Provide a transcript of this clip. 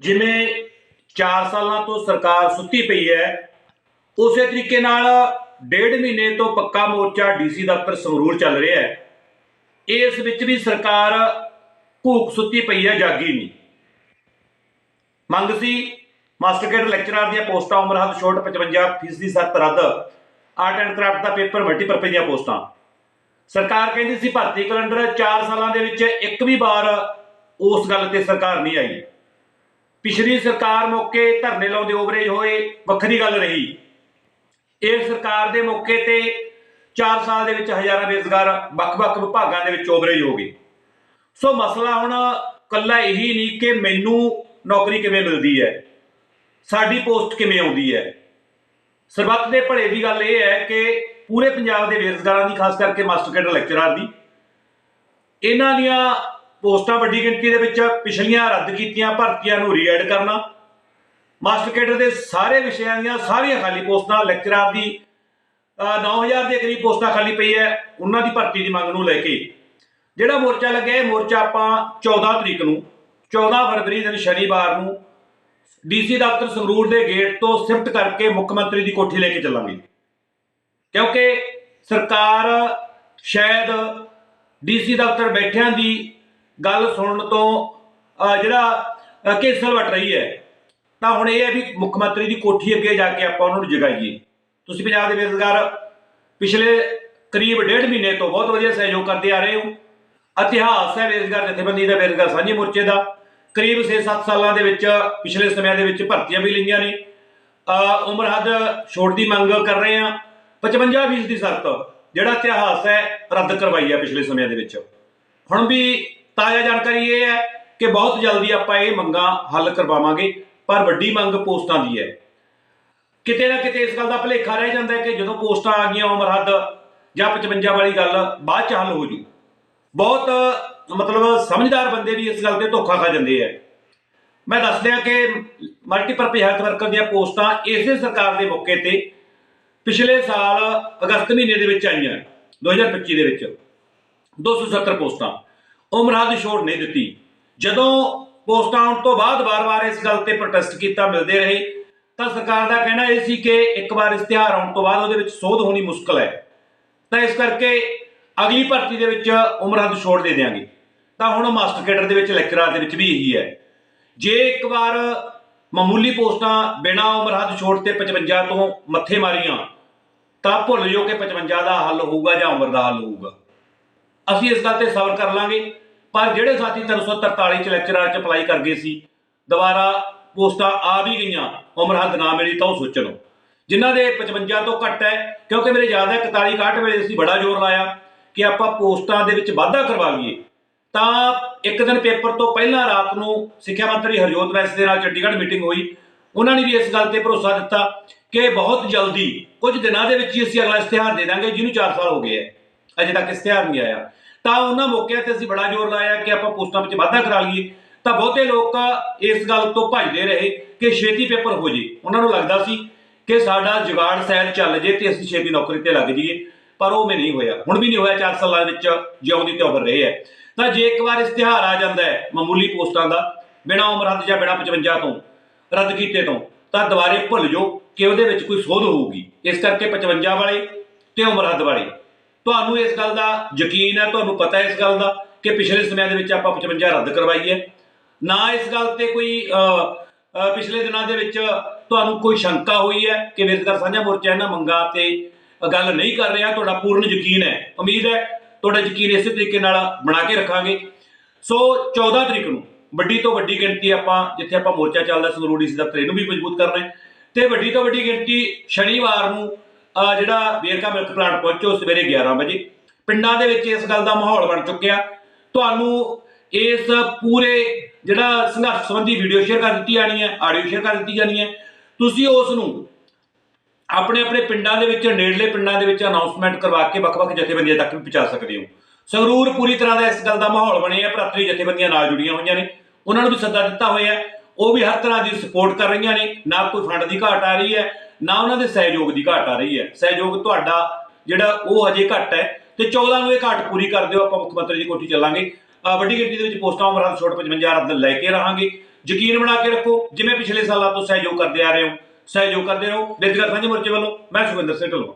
ਜਿਵੇਂ 4 ਸਾਲਾਂ ਤੋਂ ਸਰਕਾਰ ਸੁੱਤੀ ਪਈ ਹੈ, ਉਸੇ ਤਰੀਕੇ ਨਾਲ ਡੇਢ ਮਹੀਨੇ ਤੋਂ ਪੱਕਾ ਮੋਰਚਾ ਡੀਸੀ ਦਫ਼ਤਰ ਸੰਗਰੂਰ ਚੱਲ ਰਿਹਾ ਹੈ। ਇਸ ਵਿੱਚ ਵੀ ਸਰਕਾਰ ਘੂਕ ਸੁੱਤੀ ਪਈ ਹੈ, ਜਾਗੀ ਨਹੀਂ। ਮੰਗ ਸੀ ਮਾਸਟਰ ਕੈਡਰ ਲੈਕਚਰਰ ਦੀਆਂ ਪੋਸਟਾਂ ਉਮਰ ਹੱਦ ਛੋਟ 55% ਫੀਸਦੀ ਸੱਤ ਰੱਦ, ਆਰਟ ਐਂਡ ਕਰਾਫਟ ਦਾ ਪੇਪਰ ਮਲਟੀਪਰਪਸ ਦੀਆਂ ਪੋਸਟਾਂ। ਸਰਕਾਰ ਕਹਿੰਦੀ ਸੀ ਭਰਤੀ ਕੈਲੰਡਰ 4 ਸਾਲਾਂ ਦੇ ਵਿੱਚ ਇੱਕ ਵੀ ਵਾਰ ਉਸ ਗੱਲ ਤੇ ਸਰਕਾਰ ਨਹੀਂ ਆਈ। ਪਿਛਲੀ ਸਰਕਾਰ ਮੌਕੇ ਧਰਨੇ ਲਾਉਂਦੇ ਓਵਰੇਜ ਹੋਏ, ਵੱਖਰੀ ਗੱਲ ਰਹੀ। ਇਹ ਸਰਕਾਰ ਦੇ ਮੌਕੇ ਤੇ 4 ਸਾਲ ਦੇ ਵਿੱਚ ਹਜ਼ਾਰਾਂ ਬੇਰੁਜ਼ਗਾਰ ਵੱਖ-ਵੱਖ ਵਿਭਾਗਾਂ ਦੇ ਵਿੱਚ ਓਵਰੇਜ ਹੋ ਗਏ। ਸੋ ਮਸਲਾ ਹੁਣ ਕੱਲਾ ਇਹੀ ਨਹੀਂ ਕਿ ਮੈਨੂੰ ਨੌਕਰੀ ਕਿਵੇਂ ਮਿਲਦੀ ਹੈ, ਸਾਡੀ ਪੋਸਟ ਕਿਵੇਂ ਆਉਂਦੀ ਹੈ। ਸਰਬੱਤ ਦੇ ਭਲੇ ਦੀ ਗੱਲ ਇਹ ਹੈ ਕਿ ਪੂਰੇ ਪੰਜਾਬ ਦੇ ਬੇਰੁਜ਼ਗਾਰਾਂ ਦੀ, ਖਾਸ ਕਰਕੇ ਮਾਸਟਰ ਕੈਡਰ ਲੈਕਚਰਰ ਦੀ, ਇਹਨਾਂ ਦੀਆਂ ਪੋਸਟਾਂ ਵੱਡੀ ਗਿਣਤੀ ਦੇ ਵਿੱਚ ਪਿਛਲੀਆਂ ਰੱਦ ਕੀਤੀਆਂ, ਭਰਤੀਆਂ ਨੂੰ ਰੀਐਡ ਕਰਨਾ। ਮਾਸਟਰ ਕੇਡਰ ਦੇ ਸਾਰੇ ਵਿਸ਼ਿਆਂ ਦੀਆਂ ਸਾਰੀਆਂ ਖਾਲੀ ਪੋਸਟਾਂ ਲੈਕਚਰਾਰ ਦੀ ਅਹ 9000 ਦੇ ਕਰੀਬ ਪੋਸਟਾਂ ਖਾਲੀ ਪਈ ਹੈ, ਉਹਨਾਂ ਦੀ ਭਰਤੀ ਦੀ ਮੰਗ ਨੂੰ ਲੈ ਕੇ। ਜਿਹੜਾ ਮੋਰਚਾ ਲੱਗਿਆ, ਇਹ ਮੋਰਚਾ ਆਪਾਂ 14 ਤਰੀਕ ਨੂੰ 14 ਫਰਵਰੀ ਦਿਨ ਸ਼ਨੀਵਾਰ ਨੂੰ ਡੀਸੀ ਦਫ਼ਤਰ ਸੰਗਰੂਰ ਦੇ ਗੇਟ ਤੋਂ ਸ਼ਿਫਟ ਕਰਕੇ ਮੁੱਖ ਮੰਤਰੀ ਦੀ ਕੋਠੀ ਲੈ ਕੇ ਚੱਲਾਂਗੇ। ਕਿਉਂਕਿ ਸਰਕਾਰ ਸ਼ਾਇਦ ਡੀਸੀ ਦਫ਼ਤਰ ਬੈਠਿਆਂ ਦੀ ਗੱਲ ਸੁਣਨ ਤੋਂ ਜਿਹੜਾ ਅਹ, ਕੇਸਲ ਰਹੀ ਹੈ ਤਾਂ ਹੁਣ ਇਹ ਹੈ ਵੀ ਮੁੱਖ ਮੰਤਰੀ ਦੀ ਕੋਠੀ ਅੱਗੇ ਜਾ ਕੇ ਆਪਾਂ ਉਹਨਾਂ ਨੂੰ ਜਗਾਈਏ। ਤੁਸੀਂ ਪੰਜਾਬ ਦੇ ਬੇਰੁਜ਼ਗਾਰ ਪਿਛਲੇ ਕਰੀਬ ਡੇਢ ਮਹੀਨੇ ਤੋਂ ਬਹੁਤ ਵਧੀਆ ਸਹਿਯੋਗ ਕਰਦੇ ਆ ਰਹੇ ਹੋ। ਇਤਿਹਾਸ ਹੈ ਬੇਰੁਜ਼ਗਾਰ ਜਥੇਬੰਦੀ ਦਾ ਬੇਰੁਜ਼ਗਾਰ ਸਾਂਝੇ ਮੋਰਚੇ ਦਾ। ਕਰੀਬ 6-7 ਸਾਲਾਂ ਦੇ ਵਿੱਚ ਪਿਛਲੇ ਸਮਿਆਂ ਦੇ ਵਿੱਚ ਭਰਤੀਆਂ ਵੀ ਲਈਆਂ ਨੇ। ਉਮਰ ਹੱਦ ਛੋੜ ਦੀ ਮੰਗ ਕਰ ਰਹੇ ਆ 55% ਦੀ ਸ਼ਰਤ ਜਿਹੜਾ ਇਤਿਹਾਸ ਹੈ ਰੱਦ ਕਰਵਾਈ ਹੈ ਪਿਛਲੇ ਸਮਿਆਂ ਦੇ ਵਿੱਚ। ਹੁਣ ਵੀ ਤਾਜ਼ਾ ਜਾਣਕਾਰੀ ਇਹ ਹੈ ਕਿ ਬਹੁਤ ਜਲਦੀ ਆਪਾਂ ਇਹ ਮੰਗਾਂ ਹੱਲ ਕਰਵਾਵਾਂਗੇ, ਪਰ ਵੱਡੀ ਮੰਗ ਪੋਸਟਾਂ ਦੀ ਹੈ। ਕਿਤੇ ਨਾ ਕਿਤੇ ਇਸ ਗੱਲ ਦਾ ਭੁਲੇਖਾ ਰਹਿ ਜਾਂਦਾ ਹੈ ਕਿ ਜਦੋਂ ਪੋਸਟਾਂ ਆ ਗਈਆਂ, ਉਮਰ ਹੱਦ ਜਾਂ 55 ਵਾਲੀ ਗੱਲ ਬਾਅਦ ਚ ਹੱਲ ਹੋ ਜੂ। ਬਹੁਤ ਮਤਲਬ ਸਮਝਦਾਰ ਬੰਦੇ ਵੀ ਇਸ ਗੱਲ ਤੇ ਧੋਖਾ ਖਾ ਜਾਂਦੇ ਆ। ਮੈਂ ਦੱਸ ਦਿਆਂ ਕਿ ਮਲਟੀਪਰਪਜ਼ ਹੈਲਥ ਵਰਕਰ ਦੀਆਂ ਪੋਸਟਾਂ ਇਸੇ ਸਰਕਾਰ ਦੇ ਮੌਕੇ ਤੇ ਪਿਛਲੇ ਸਾਲ ਅਗਸਤ ਮਹੀਨੇ ਦੇ ਵਿੱਚ ਆਈਆਂ 2025 ਦੇ ਵਿੱਚ। 270 ਪੋਸਟਾਂ। ਉਮਰ ਹੱਦ ਛੋੜ ਨਹੀਂ ਦਿੱਤੀ। ਜਦੋਂ ਪੋਸਟਾਂ ਆਉਣ ਤੋਂ ਬਾਅਦ ਵਾਰ-ਵਾਰ ਇਸ ਗੱਲ ਤੇ ਪ੍ਰੋਟੈਸਟ ਕੀਤਾ, ਮਿਲਦੇ ਰਹੇ। ਤਾਂ ਸਰਕਾਰ ਦਾ ਕਹਿਣਾ ਇਹ ਸੀ ਕਿ ਇੱਕ ਵਾਰ ਇਸ਼ਤਿਹਾਰ ਆਉਣ ਤੋਂ ਬਾਅਦ ਉਹਦੇ ਵਿੱਚ ਸੋਧ ਹੋਣੀ ਮੁਸ਼ਕਲ ਹੈ। ਤਾਂ ਇਸ ਕਰਕੇ ਅਗਲੀ ਭਰਤੀ ਦੇ ਵਿੱਚ ਉਮਰ ਹੱਦ ਛੋੜ ਦੇ ਦਿਆਂਗੇ। ਤਾਂ ਹੁਣ ਮਾਸਟਰ ਕੈਡਰ ਦੇ ਵਿੱਚ ਲੈਕਚਰਾਰ ਦੇ ਵਿੱਚ ਵੀ ਇਹੀ ਹੈ। ਜੇ ਇੱਕ ਵਾਰ ਮਾਮੂਲੀ ਪੋਸਟਾਂ ਬਿਨਾ ਉਮਰ ਹੱਦ ਛੋੜ ਤੇ 55 ਤੋਂ ਮੱਥੇ ਮਾਰੀਆਂ, ਤਾਂ ਭੁੱਲ ਜਾਓ ਕਿ 55 ਦਾ ਹੱਲ ਹੋਊਗਾ ਜਾਂ ਉਮਰ ਦਾ ਹੱਲ ਹੋਊਗਾ। ਅਸੀਂ ਇਸ ਗੱਲ ਤੇ ਸਬਰ ਕਰ ਲਾਂਗੇ। ਪਰ ਜਿਹੜੇ ਸਾਥੀ 343 ਚ ਲੈਕਚਰਾਰ ਚ ਅਪਲਾਈ ਕਰ ਗਏ ਸੀ, ਦੁਬਾਰਾ ਪੋਸਟਾਂ ਆ ਵੀ ਗਈਆਂ, ਉਮਰ ਹੱਦ ਨਾ ਮਿਲੀ ਤਾਂ ਉਹ ਸੋਚਣ ਜਿਨ੍ਹਾਂ ਦੇ 55 ਤੋਂ ਘੱਟ ਹੈ, ਕਿਉਂਕਿ ਮੇਰੇ ਯਾਦ ਹੈ 41 61 ਵੇਲੇ ਅਸੀਂ ਬੜਾ ਜ਼ੋਰ ਲਾਇਆ ਕਿ ਆਪਾਂ ਪੋਸਟਾਂ ਦੇ ਵਿੱਚ ਵਾਧਾ ਕਰਵਾ ਲਈਏ। ਤਾਂ ਇੱਕ ਦਿਨ ਪੇਪਰ ਤੋਂ ਪਹਿਲਾਂ ਰਾਤ ਨੂੰ ਸਿੱਖਿਆ ਮੰਤਰੀ ਹਰਜੋਤ ਵੈਸ ਦੇ ਨਾਲ ਚੰਡੀਗੜ੍ਹ ਮੀਟਿੰਗ ਹੋਈ। ਉਹਨਾਂ ਨੇ ਵੀ ਇਸ ਗੱਲ ਤੇ ਭਰੋਸਾ ਦਿੱਤਾ ਕਿ ਬਹੁਤ ਜਲਦੀ ਕੁਝ ਦਿਨਾਂ ਦੇ ਵਿੱਚ ਹੀ ਅਸੀਂ ਅਗਲਾ ਇਸ਼ਤਿਹਾਰ ਦੇ ਦਾਂਗੇ, ਜਿਹਨੂੰ 4 ਸਾਲ ਹੋ ਗਏ ਹੈ। ਅਜੇ ਤੱਕ ਇਸ਼ਤਿਹਾਰ ਨਹੀਂ ਆਇਆ। ਤਾਂ ਉਹਨਾਂ ਮੌਕਿਆਂ ਤੇ ਅਸੀਂ ਬੜਾ ਜ਼ੋਰ ਲਾਇਆ ਕਿ ਆਪਾਂ ਪੋਸਟਾਂ ਵਿੱਚ ਵਾਧਾ ਕਰਾ ਲਈਏ। ਤਾਂ ਬਹੁਤੇ ਲੋਕ ਇਸ ਗੱਲ ਤੋਂ ਭੱਜਦੇ ਰਹੇ ਕਿ ਛੇਤੀ ਪੇਪਰ ਹੋ ਜੇ। ਉਹਨਾਂ ਨੂੰ ਲੱਗਦਾ ਸੀ ਕਿ ਸਾਡਾ ਜੁਗਾੜ ਸੈਲ ਚੱਲ ਜੇ ਤੇ ਅਸੀਂ ਛੇਤੀ ਨੌਕਰੀ ਤੇ ਲੱਗ ਜਾਈਏ, ਪਰ ਉਹ ਮੈਂ ਨਹੀਂ ਹੋਇਆ। ਹੁਣ ਵੀ ਨਹੀਂ ਹੋਇਆ 4 ਸਾਲਾਂ ਵਿੱਚ ਜਿਉਂਦੀ ਤੇ ਉਭਰ ਰਹੇ ਹੈ ਤਾਂ ਜੇ ਇੱਕ ਵਾਰ ਇਸ਼ਤਿਹਾਰ ਆ ਜਾਂਦਾ ਹੈ ਮਾਮੂਲੀ ਪੋਸਟਾਂ ਦਾ, ਬਿਨਾ ਉਮਰ ਹੱਦ ਜਾਂ ਬਿਨਾ 55 ਤੋਂ, ਰੱਦ ਕੀਤੇ ਤੋਂ, ਤਾਂ ਦੁਬਾਰੇ ਭੁੱਲ ਜਾਓ ਕਿ ਉਹਦੇ ਵਿੱਚ ਕੋਈ ਸੋਧ ਹੋਊਗੀ। ਇਸ ਕਰਕੇ 55 ਵਾਲੇ ਤੇ ਉਮਰ ਹੱਦ ਵਾਲੇ। ਤੁਹਾਨੂੰ ਇਸ ਗੱਲ ਦਾ ਯਕੀਨ ਹੈ, ਤੁਹਾਨੂੰ ਪਤਾ ਹੈ ਇਸ ਗੱਲ ਦਾ ਕਿ ਪਿਛਲੇ ਸਮਿਆਂ ਦੇ ਵਿੱਚ ਆਪਾਂ 55 ਰੱਦ ਕਰਵਾਈ ਹੈ। ਨਾ ਇਸ ਗੱਲ ਤੇ ਕੋਈ ਪਿਛਲੇ ਦਿਨਾਂ ਦੇ ਵਿੱਚ ਤੁਹਾਨੂੰ ਕੋਈ ਸ਼ੰਕਾ ਹੋਈ ਹੈ ਕਿ ਵਿਰਕਰ ਸਾਂਝਾ ਮੋਰਚਾ ਇਹਨਾਂ ਮੰਗਾਂ ਤੇ ਗੱਲ ਨਹੀਂ ਕਰ ਰਿਹਾ, ਤੁਹਾਡਾ ਪੂਰਨ ਯਕੀਨ ਹੈ। ਉਮੀਦ ਹੈ ਤੁਹਾਡਾ ਯਕੀਨ ਇਸੇ ਤਰੀਕੇ ਨਾਲ ਬਣਾ ਕੇ ਰੱਖਾਂਗੇ। ਸੋ 14 ਤਰੀਕ ਨੂੰ ਵੱਡੀ ਤੋਂ ਵੱਡੀ ਗਿਣਤੀ ਆਪਾਂ, ਜਿੱਥੇ ਆਪਾਂ ਮੋਰਚਾ ਚੱਲਦਾ, ਸੰਗਰੂਰ ਡੀਸੀ ਦਫ਼ਤਰ ਇਹਨੂੰ ਵੀ ਮਜ਼ਬੂਤ ਕਰਨਾ ਹੈ। ਤੇ ਵੱਡੀ ਤੋਂ ਵੱਡੀ ਗਿਣਤੀ ਸ਼ਨੀਵਾਰ ਨੂੰ ਜਿਹੜਾ ਵੇਰਕਾ ਮਿਲਕ ਪਲਾਂਟ ਪਹੁੰਚੋ ਸਵੇਰੇ 11 ਵਜੇ। ਪਿੰਡਾਂ ਦੇ ਵਿੱਚ ਇਸ ਗੱਲ ਦਾ ਮਾਹੌਲ ਬਣ ਚੁੱਕਿਆ। ਤੁਹਾਨੂੰ ਇਸ ਪੂਰੇ ਜਿਹੜਾ ਸੰਘਰਸ਼ ਸੰਬੰਧੀ ਵੀਡੀਓ ਸ਼ੇਅਰ ਕਰ ਦਿੱਤੀ ਜਾਣੀ ਹੈ ਆਡੀਓ ਸ਼ੇਅਰ ਕਰ ਦਿੱਤੀ ਜਾਣੀ ਹੈ। ਤੁਸੀਂ ਉਸ ਨੂੰ ਆਪਣੇ ਆਪਣੇ ਪਿੰਡਾਂ ਦੇ ਵਿੱਚ, ਨੇੜਲੇ ਪਿੰਡਾਂ ਦੇ ਵਿੱਚ ਅਨਾਉਂਸਮੈਂਟ ਕਰਵਾ ਕੇ ਵੱਖ-ਵੱਖ ਜਥੇਬੰਦੀਆਂ ਤੱਕ ਵੀ ਪਹੁੰਚਾ ਸਕਦੇ ਹੋ। ਸੰਗਰੂਰ ਪੂਰੀ ਤਰ੍ਹਾਂ ਦਾ ਇਸ ਗੱਲ ਦਾ ਮਾਹੌਲ ਬਣਿਆ ਭਰਾਤਰੀ ਜਥੇਬੰਦੀਆਂ ਨਾਲ ਜੁੜੀਆਂ ਹੋਈਆਂ ਨੇ। ਉਹਨਾਂ ਨੂੰ ਵੀ ਸੱਦਾ ਦਿੱਤਾ ਹੋਇਆ ਉਹ ਵੀ ਹਰ ਤਰ੍ਹਾਂ ਦੀ ਸਪੋਰਟ ਕਰ ਰਹੀਆਂ ਨੇ। ਨਾ ਕੋਈ ਫੰਡ ਦੀ ਘਾਟ ਆ ਰਹੀ ਹੈ ਨਾ ਉਹਨਾਂ ਦੇ ਸਹਿਯੋਗ ਦੀ ਘਾਟ ਆ ਰਹੀ ਹੈ। ਸਹਿਯੋਗ ਤੁਹਾਡਾ ਜਿਹੜਾ ਉਹ ਅਜੇ ਘੱਟ ਹੈ ਤੇ 14 ਨੂੰ ਇਹ ਘਾਟ ਪੂਰੀ ਕਰ ਦਿਓ, ਆਪਾਂ ਮੁੱਖ ਮੰਤਰੀ ਦੀ ਕੋਠੀ ਚੱਲਾਂਗੇ। ਵੱਡੀ ਗਿਣਤੀ ਦੇ ਵਿੱਚ ਪੋਸਟਾਂ ਉਮਰਾਂ ਛੋਟ 55 ਰੱਦ ਲੈ ਕੇ ਰਹਾਂਗੇ। ਯਕੀਨ ਬਣਾ ਕੇ ਰੱਖੋ, ਜਿਵੇਂ ਪਿਛਲੇ ਸਾਲਾਂ ਤੋਂ ਸਹਿਯੋਗ ਕਰਦੇ ਆ ਰਹੇ ਹੋ, ਸਹਿਯੋਗ ਕਰਦੇ ਰਹੋ। ਬੇਦਗਰ ਸਾਂਝੇ ਮੋਰਚੇ ਵੱਲੋਂ, ਮੈਂ ਸੁਖਵਿੰਦਰ ਸਿੰਘ ਢਿੱਲੋਂ।